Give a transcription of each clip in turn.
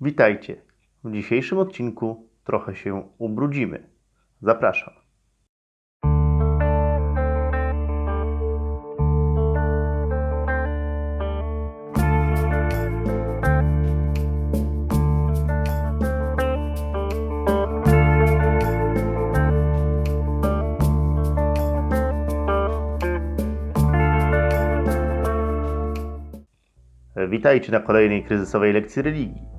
Witajcie. W dzisiejszym odcinku trochę się ubrudzimy. Zapraszam. Witajcie na kolejnej kryzysowej lekcji religii.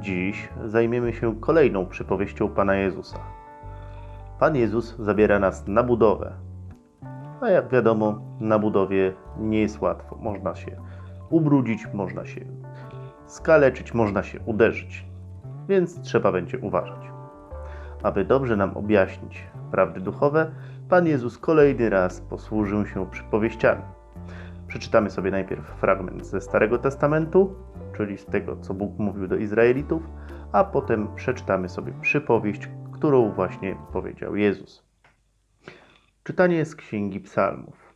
Dziś zajmiemy się kolejną przypowieścią Pana Jezusa. Pan Jezus zabiera nas na budowę. A jak wiadomo, na budowie nie jest łatwo. Można się ubrudzić, można się skaleczyć, można się uderzyć. Więc trzeba będzie uważać. Aby dobrze nam objaśnić prawdy duchowe, Pan Jezus kolejny raz posłużył się przypowieściami. Przeczytamy sobie najpierw fragment ze Starego Testamentu, czyli z tego, co Bóg mówił do Izraelitów, a potem przeczytamy sobie przypowieść, którą właśnie powiedział Jezus. Czytanie z Księgi Psalmów.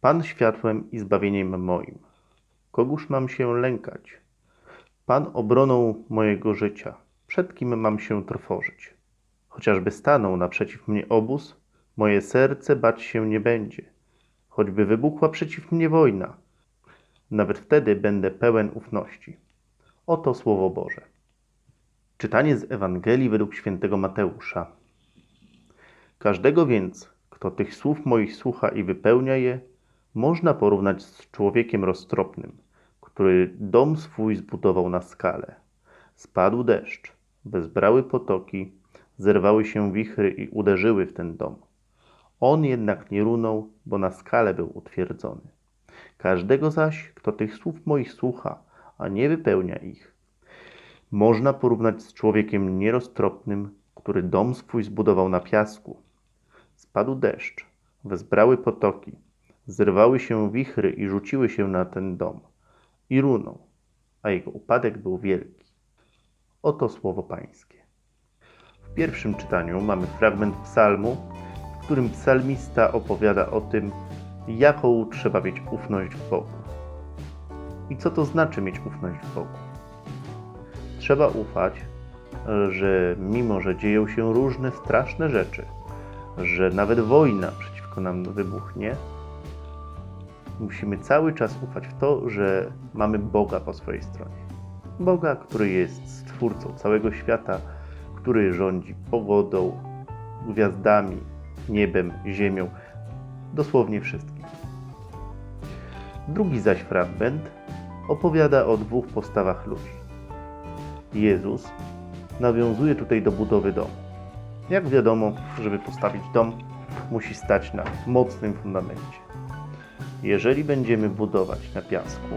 Pan światłem i zbawieniem moim. Kogóż mam się lękać? Pan obroną mojego życia. Przed kim mam się trwożyć? Chociażby stanął naprzeciw mnie obóz, moje serce bać się nie będzie. Choćby wybuchła przeciw mnie wojna, nawet wtedy będę pełen ufności. Oto Słowo Boże. Czytanie z Ewangelii według świętego Mateusza. Każdego więc, kto tych słów moich słucha i wypełnia je, można porównać z człowiekiem roztropnym, który dom swój zbudował na skale. Spadł deszcz, wezbrały potoki, zerwały się wichry i uderzyły w ten dom. On jednak nie runął, bo na skale był utwierdzony. Każdego zaś, kto tych słów moich słucha, a nie wypełnia ich, można porównać z człowiekiem nieroztropnym, który dom swój zbudował na piasku. Spadł deszcz, wezbrały potoki, zerwały się wichry i rzuciły się na ten dom. I runął, a jego upadek był wielki. Oto słowo Pańskie. W pierwszym czytaniu mamy fragment psalmu, w którym psalmista opowiada o tym, jaką trzeba mieć ufność w Bogu. I co to znaczy mieć ufność w Bogu? Trzeba ufać, że mimo, że dzieją się różne straszne rzeczy, że nawet wojna przeciwko nam wybuchnie, musimy cały czas ufać w to, że mamy Boga po swojej stronie. Boga, który jest stwórcą całego świata, który rządzi pogodą, gwiazdami, niebem, ziemią, dosłownie wszystkim. Drugi zaś fragment opowiada o dwóch postawach ludzi. Jezus nawiązuje tutaj do budowy domu. Jak wiadomo, żeby postawić dom, musi stać na mocnym fundamencie. Jeżeli będziemy budować na piasku,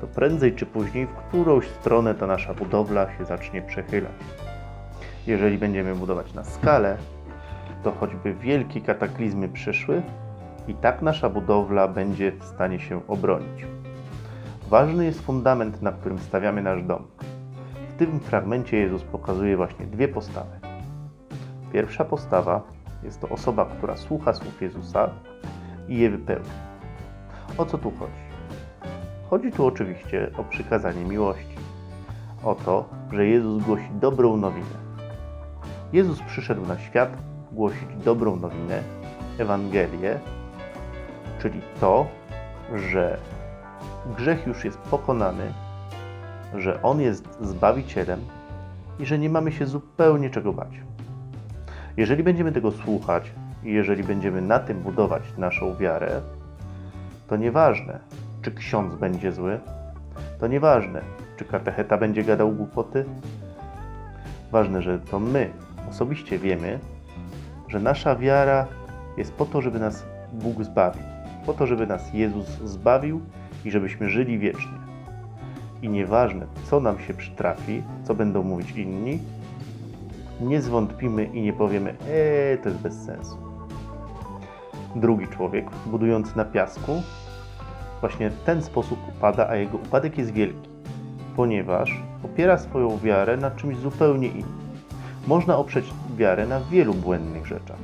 to prędzej czy później w którąś stronę ta nasza budowla się zacznie przechylać. Jeżeli będziemy budować na skalę, to choćby wielkie kataklizmy przyszły, i tak nasza budowla będzie w stanie się obronić. Ważny jest fundament, na którym stawiamy nasz dom. W tym fragmencie Jezus pokazuje właśnie dwie postawy. Pierwsza postawa jest to osoba, która słucha słów Jezusa i je wypełnia. O co tu chodzi? Chodzi tu oczywiście o przykazanie miłości. O to, że Jezus głosi dobrą nowinę. Jezus przyszedł na świat głosić dobrą nowinę, Ewangelię, czyli to, że grzech już jest pokonany, że On jest Zbawicielem i że nie mamy się zupełnie czego bać. Jeżeli będziemy tego słuchać i jeżeli będziemy na tym budować naszą wiarę, to nieważne, czy ksiądz będzie zły, to nieważne, czy katecheta będzie gadał głupoty. Ważne, że to my osobiście wiemy, że nasza wiara jest po to, żeby nas Bóg zbawił. Po to, żeby nas Jezus zbawił i żebyśmy żyli wiecznie. I nieważne, co nam się przytrafi, co będą mówić inni, nie zwątpimy i nie powiemy, eee, to jest bez sensu. Drugi człowiek, budujący na piasku, właśnie w ten sposób upada, a jego upadek jest wielki, ponieważ opiera swoją wiarę na czymś zupełnie innym. Można oprzeć wiarę na wielu błędnych rzeczach,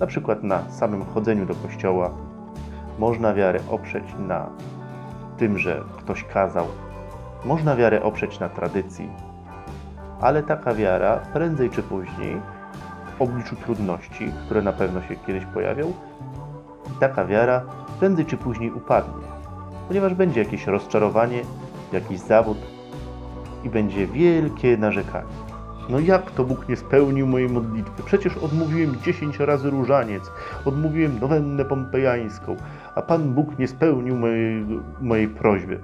na przykład na samym chodzeniu do kościoła. Można wiarę oprzeć na tym, że ktoś kazał Można wiarę oprzeć na tradycji, ale taka wiara prędzej czy później, w obliczu trudności, które na pewno się kiedyś pojawią, taka wiara prędzej czy później upadnie, ponieważ będzie jakieś rozczarowanie, jakiś zawód i będzie wielkie narzekanie. No jak to Bóg nie spełnił mojej modlitwy? Przecież odmówiłem 10 razy różaniec, odmówiłem nowennę pompejańską, a Pan Bóg nie spełnił mojej, mojej prośby.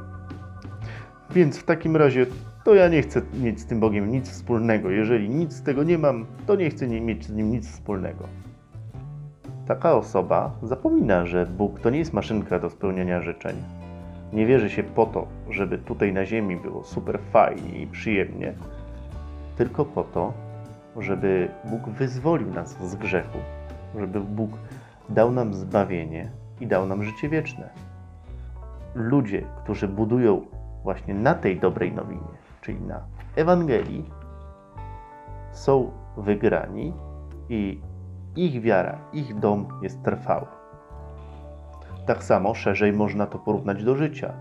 Więc w takim razie to ja nie chcę mieć z tym Bogiem nic wspólnego. Jeżeli nic z tego nie mam, to nie chcę mieć z nim nic wspólnego. Taka osoba zapomina, że Bóg to nie jest maszynka do spełniania życzeń. Nie wierzy się po to, żeby tutaj na ziemi było super fajnie i przyjemnie, tylko po to, żeby Bóg wyzwolił nas z grzechu, żeby Bóg dał nam zbawienie i dał nam życie wieczne. Ludzie, którzy budują właśnie na tej dobrej nowinie, czyli na Ewangelii, są wygrani i ich wiara, ich dom jest trwały. Tak samo szerzej można to porównać do życia.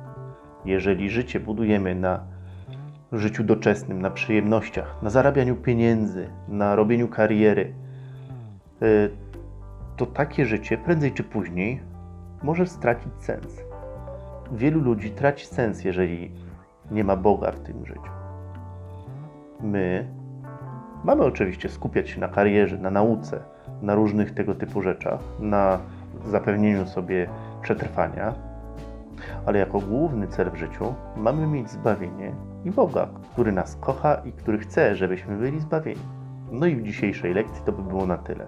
Jeżeli życie budujemy na życiu doczesnym, na przyjemnościach, na zarabianiu pieniędzy, na robieniu kariery, y, to takie życie prędzej czy później może stracić sens. Wielu ludzi traci sens, jeżeli nie ma Boga w tym życiu. My mamy oczywiście skupiać się na karierze, na nauce, na różnych tego typu rzeczach, na zapewnieniu sobie przetrwania, ale jako główny cel w życiu mamy mieć zbawienie i Boga, który nas kocha i który chce, żebyśmy byli zbawieni. No i w dzisiejszej lekcji to by było na tyle.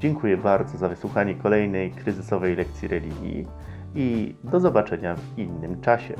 Dziękuję bardzo za wysłuchanie kolejnej kryzysowej lekcji religii i do zobaczenia w innym czasie.